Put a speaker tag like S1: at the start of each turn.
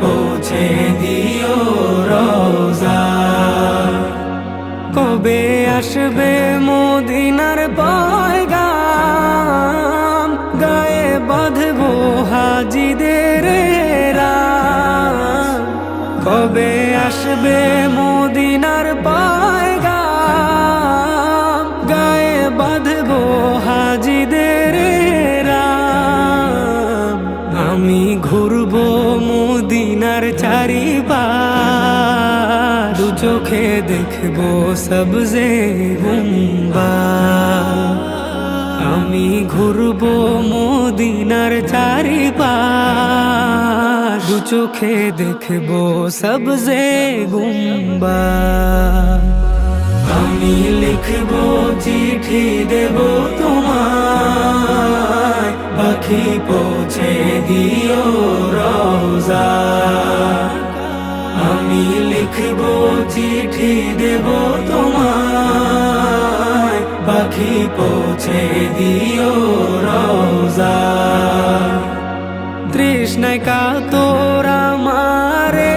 S1: পৌঁছে দিও রোজা। কবে আসবে মদিনার পয়গাম? গায়ে বাঁধবো হাজিদের কবে আসবে মদিনার পয়গাম? গায়ে বাঁধবো হাজিদের আমি ঘুরবো মদিনার চারিবার দু চোখে দেখব সবজে গুম্বা। আমি ঘুরবো মদিনার চারিবার দু চোখে দেখব সবজে গুম্বা। আমি লিখব চিঠি দেব তোমায়। পাখি পৌঁছে দিও রোজা আমি লিখব চিঠি দেব তোমায়। পাখি পৌঁছে দিও রোজা। কা তোরা আমার